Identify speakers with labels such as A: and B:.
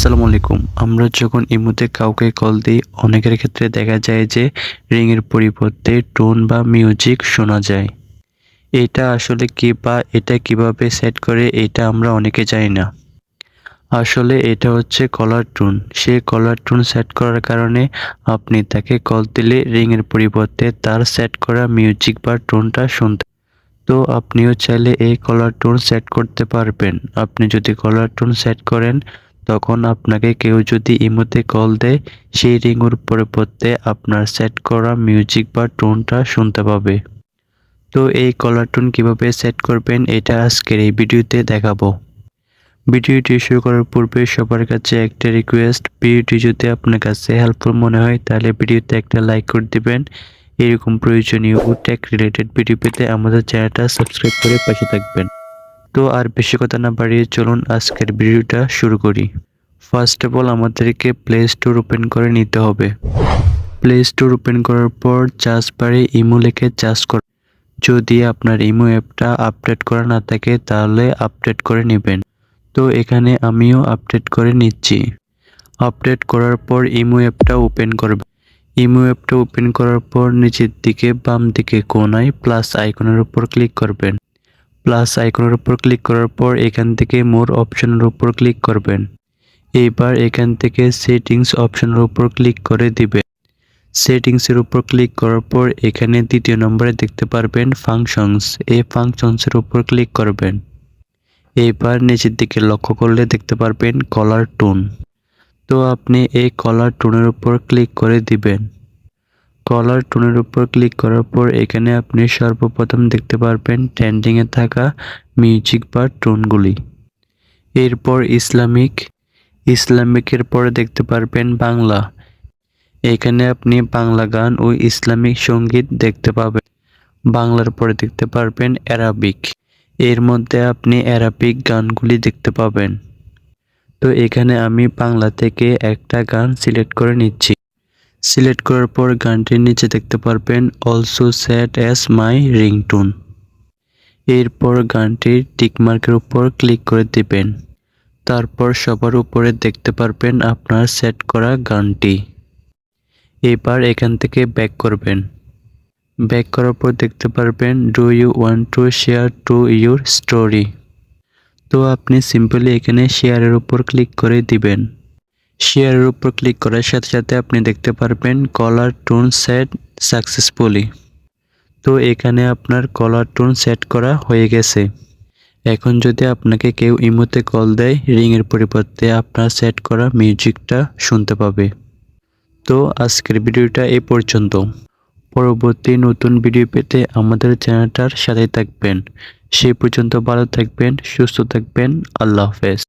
A: আসসালামু আলাইকুম। আমরা যখন ইমোতে কাউকে কল দিই, অনেকের ক্ষেত্রে দেখা যায় যে রিংয়ের পরিবর্তে টোন বা মিউজিক শোনা যায়। এটা আসলে কি বা এটা কীভাবে সেট করে, এটা আমরা অনেকে জানি না। আসলে এটা হচ্ছে কলার টোন সেই কলার টোন সেট করার কারণে আপনি তাকে কল দিলে রিংয়ের পরিবর্তে তার সেট করা মিউজিক বা টোনটা শুনতে তো আপনিও চাইলে এই কলার টোন সেট করতে পারবেন। আপনি যদি কলার টোন সেট করেন তখন আপনাকে কেউ যদি ইমোতে কল দেয়, সেই রিংয়ের পরিবর্তে আপনার সেট করা মিউজিক বা টোনটা শুনতে পাবে। তো এই কলার টোন কীভাবে সেট করবেন, এটা আজকের এই ভিডিওতে দেখাবো। ভিডিওটি শুরু করার পূর্বে সবার কাছে একটা রিকোয়েস্ট ভিডিওটি যদি আপনার কাছে হেল্পফুল মনে হয়, তাহলে ভিডিওতে একটা লাইক করে দিবেন। এরকম প্রয়োজনীয় টেক রিলেটেড ভিডিও পেতে আমাদের চ্যানেলটা সাবস্ক্রাইব করে পাশে থাকবেন। তো আর বেশি কথা না বাড়িয়ে চলুন আজকের ভিডিওটা শুরু করি। ফার্স্ট অফ অল আমাদেরকে প্লে স্টোর ওপেন করে নিতে হবে। প্লে স্টোর ওপেন করার পর চার্জ বারে ইমো লিখে চার্জ কর। যদি আপনার ইমো অ্যাপটা আপডেট করা না থাকে, তাহলে আপডেট করে নেবেন। তো এখানে আমিও আপডেট করে নিচ্ছি। আপডেট করার পর ইমো অ্যাপটা ওপেন করবে। ইমো অ্যাপটা ওপেন করার পর নিচের দিকে বাম দিকে কোনায় প্লাস আইকনের উপর ক্লিক করবেন। প্লাস আইকনের উপর ক্লিক করার পর এখান থেকে মোর অপশনের উপর ক্লিক করবেন। এইবার এখান থেকে সেটিংস অপশনের উপর ক্লিক করে দিবেন। সেটিংসের উপর ক্লিক করার পর এখানে দ্বিতীয় নম্বরে দেখতে পারবেন ফাংশনস এই ফাংশনসের উপর ক্লিক করবেন। এইবার নিচের দিকে লক্ষ্য করলে দেখতে পারবেন কলার টোন তো আপনি এই কলার টোনের উপর ক্লিক করে দিবেন। কলার টোনের উপর ক্লিক করার পর এখানে আপনি সর্বপ্রথম দেখতে পারবেন ট্রেন্ডিংয়ে থাকা মিউজিক বা টোনগুলি এরপর ইসলামিক। ইসলামিকের পরে দেখতে পারবেন বাংলা। এখানে আপনি বাংলা গান ও ইসলামিক সংগীত দেখতে পাবেন। বাংলার পরে দেখতে পারবেন অ্যারাবিক এর মধ্যে আপনি অ্যারাবিক গানগুলি দেখতে পাবেন। তো এখানে আমি বাংলা থেকে একটা গান সিলেক্ট করে নিচ্ছি। সিলেক্ট করার পর গানটির নিচে দেখতে পারবেন also set as my ringtone এরপর গানটির টিকমার্কের উপর ক্লিক করে দিবেন। তারপর সবার উপরে দেখতে পারবেন আপনার সেট করা গানটি। এবার এখান থেকে ব্যাক করবেন। ব্যাক করার পর দেখতে পারবেন do you want to share to your story তো আপনি সিম্পলি এখানে শেয়ারের উপর ক্লিক করে দিবেন। শেয়ারের উপর ক্লিক করার সাথে সাথে আপনি দেখতে পারবেন কলার টোন সেট সাকসেসফুলি তো এখানে আপনার কলার টোন সেট করা হয়ে গেছে। এখন যদি আপনাকে কেউ ইমোতে কল দেয় রিংয়ের পরিবর্তে আপনার সেট করা মিউজিকটা শুনতে পাবে। তো আজকের ভিডিওটা এই পর্যন্ত। পরবর্তী নতুন ভিডিও পেতে আমাদের চ্যানেলটার সাথে থাকবেন। সেই পর্যন্ত ভালো থাকবেন, সুস্থ থাকবেন, আল্লাহ হাফেজ।